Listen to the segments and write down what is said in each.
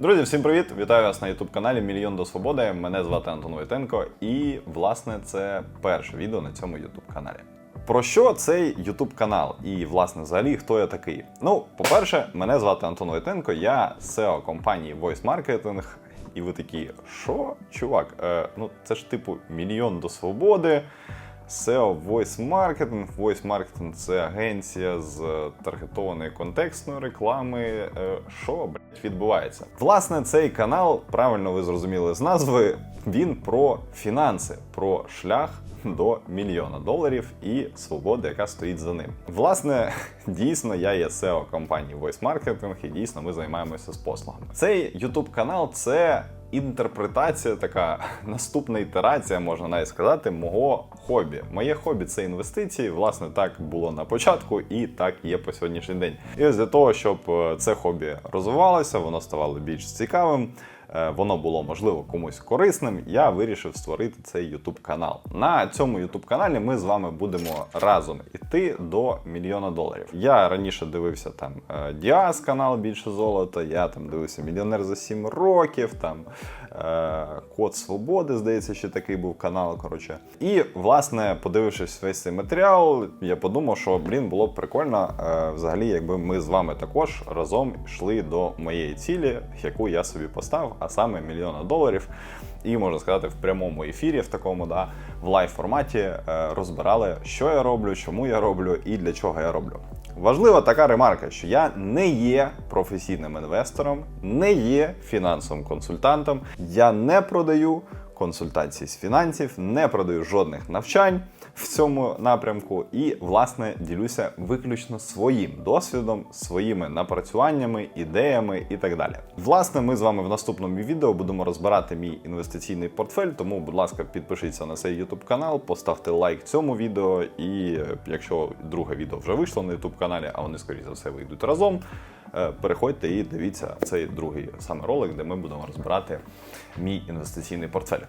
Друзі, всім привіт! Вітаю вас на youtube каналі Мільйон до Свободи. Мене звати Антон Войтенко, і власне це перше відео на цьому youtube каналі. Про що цей youtube канал? І, власне, взагалі, хто я такий? Ну, по-перше, мене звати Антон Войтенко, я SEO компанії Voice Marketing. І ви такі, що, чувак? Е, ну це ж типу мільйон до свободи. SEO Voice Marketing. Voice Marketing – це агенція з таргетованої контекстної реклами. Е, Що блядь, відбувається? Власне, цей канал, правильно ви зрозуміли з назви, він про фінанси, про шлях. До мільйона доларів і свободи, яка стоїть за ним. Власне, дійсно, я є SEO компанії Voice Marketing, і дійсно ми займаємося з послугами. Цей YouTube канал це інтерпретація, така наступна ітерація, можна навіть сказати, мого хобі. Моє хобі це інвестиції. Власне, так було на початку, і так є по сьогоднішній день. І ось для того, щоб е, це хобі розвивалося, воно ставало більш цікавим. Е, Воно було можливо комусь корисним. Я вирішив створити цей YouTube канал. На цьому YouTube каналі ми з вами будемо разом іти до мільйона доларів. Я раніше дивився там е, Діас канал більше золота. Я там дивився Мільйонер за 7 років. Там е, Код Свободи, здається, ще такий був канал. Коротше, і власне, подивившись весь цей матеріал, я подумав, що блін було б прикольно, взагалі, якби ми з вами також разом йшли до моєї цілі, яку я собі поставив, а саме мільйона доларів. І можна сказати, в прямому ефірі, в такому да, в лайв форматі е, розбирали, що я роблю, чому я роблю і для чого я роблю. Важлива така ремарка, що я не є професійним інвестором, не є фінансовим консультантом, я не продаю консультації з фінансів, не продаю жодних навчань в цьому напрямку і, власне, ділюся виключно своїм досвідом, своїми напрацюваннями, ідеями і так далі. Власне, ми з вами в наступному відео будемо розбирати мій інвестиційний портфель. Тому, будь ласка, підпишіться на цей YouTube канал, поставте лайк цьому відео. І е, якщо друге відео вже вийшло на YouTube каналі, а вони скоріше за все вийдуть разом. Е, Переходьте і дивіться цей другий саме ролик, де ми будемо розбирати мій інвестиційний портфель.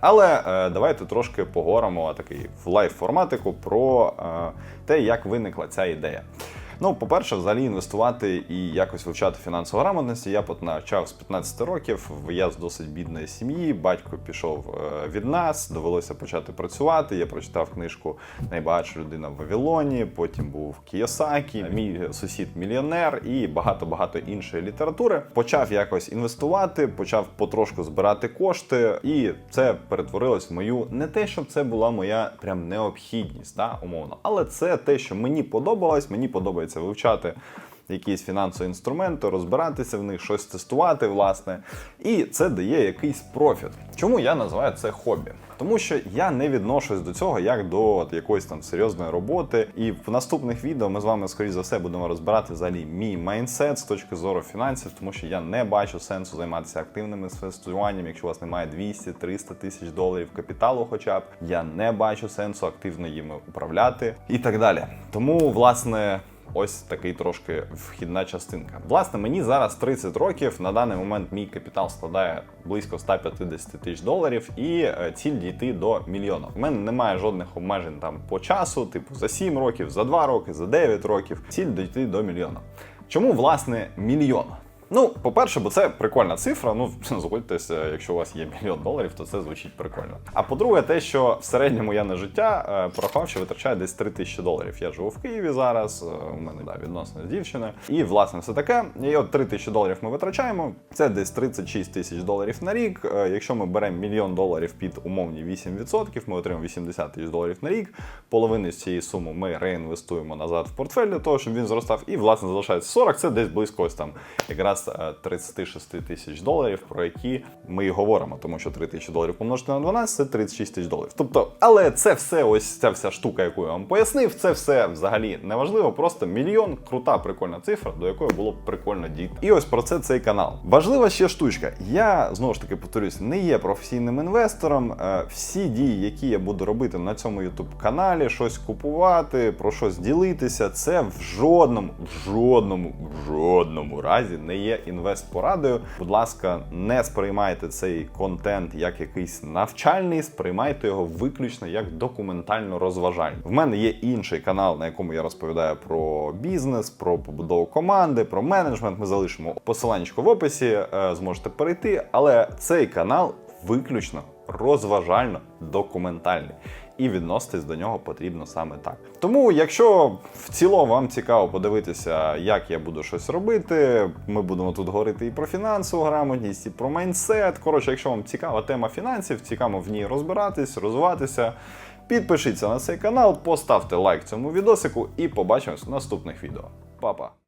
Але е, давайте трошки поговоримо такий в лайв форматику про е, те, як виникла ця ідея. Ну, по-перше, взагалі інвестувати і якось вивчати фінансову грамотності. Я почав з 15 років. Я з досить бідної сім'ї. Батько пішов е, від нас, довелося почати працювати. Я прочитав книжку Найбагатша людина в Вавилоні. Потім був Кіосакі, мій сусід мільйонер і багато-багато іншої літератури. Почав якось інвестувати, почав потрошку збирати кошти, і це перетворилось в мою не те, щоб це була моя прям необхідність, да, умовно, але це те, що мені подобалось. Мені подобається вивчати якісь фінансові інструменти, розбиратися в них, щось тестувати, власне. І це дає якийсь профіт. Чому я називаю це хобі? Тому що я не відношусь до цього як до от якоїсь там серйозної роботи. І в наступних відео ми з вами, скоріш за все, будемо розбирати взагалі мій майндсет з точки зору фінансів, тому що я не бачу сенсу займатися активним інвестуванням, якщо у вас немає 200-300 тисяч доларів капіталу, хоча б я не бачу сенсу активно їми управляти і так далі. Тому, власне. Ось такий трошки вхідна частинка. Власне, мені зараз 30 років. На даний момент мій капітал складає близько 150 тисяч доларів, і е, ціль дійти до мільйона. У мене немає жодних обмежень там по часу, типу за 7 років, за 2 роки, за 9 років. Ціль дійти до мільйона. Чому власне мільйон? Ну, по-перше, бо це прикольна цифра. Ну, згодьтеся, якщо у вас є мільйон доларів, то це звучить прикольно. А по-друге, те, що в середньому я на життя е, порахував, що витрачаю десь 3 тисячі доларів. Я живу в Києві зараз, е, у мене да, відносини з дівчиною. І власне все таке. І от 3 тисячі доларів ми витрачаємо. Це десь 36 тисяч доларів на рік. Е, Якщо ми беремо мільйон доларів під умовні 8%, ми отримаємо 80 тисяч доларів на рік. Половину з цієї суми ми реінвестуємо назад в портфель для того, щоб він зростав. І власне залишається 40, це десь близько ось там якраз е, 36 тисяч доларів, про які ми і говоримо, тому що 3 тисячі доларів помножити на 12 це 36 тисяч доларів. Тобто, але це все, ось ця вся штука, яку я вам пояснив, це все взагалі не важливо. Просто мільйон крута, прикольна цифра, до якої було б прикольно дійти. І ось про це цей канал. Важлива ще штучка. Я знову ж таки повторюсь, не є професійним інвестором. Е, Всі дії, які я буду робити на цьому youtube каналі, щось купувати, про щось ділитися, це в жодному, в жодному, в жодному разі не є є інвестпорадою. Будь ласка, не сприймайте цей контент як якийсь навчальний, сприймайте його виключно як документально розважальний. В мене є інший канал, на якому я розповідаю про бізнес, про побудову команди, про менеджмент. Ми залишимо посиланнячко в описі, е, зможете перейти. Але цей канал виключно розважально документальний. І відноситись до нього потрібно саме так. Тому, якщо в цілому вам цікаво подивитися, як я буду щось робити, ми будемо тут говорити і про фінансову грамотність, і про майндсет. Коротше, якщо вам цікава тема фінансів, цікаво в ній розбиратись, розвиватися. Підпишіться на цей канал, поставте лайк цьому відосику і побачимось в наступних відео. Па-па!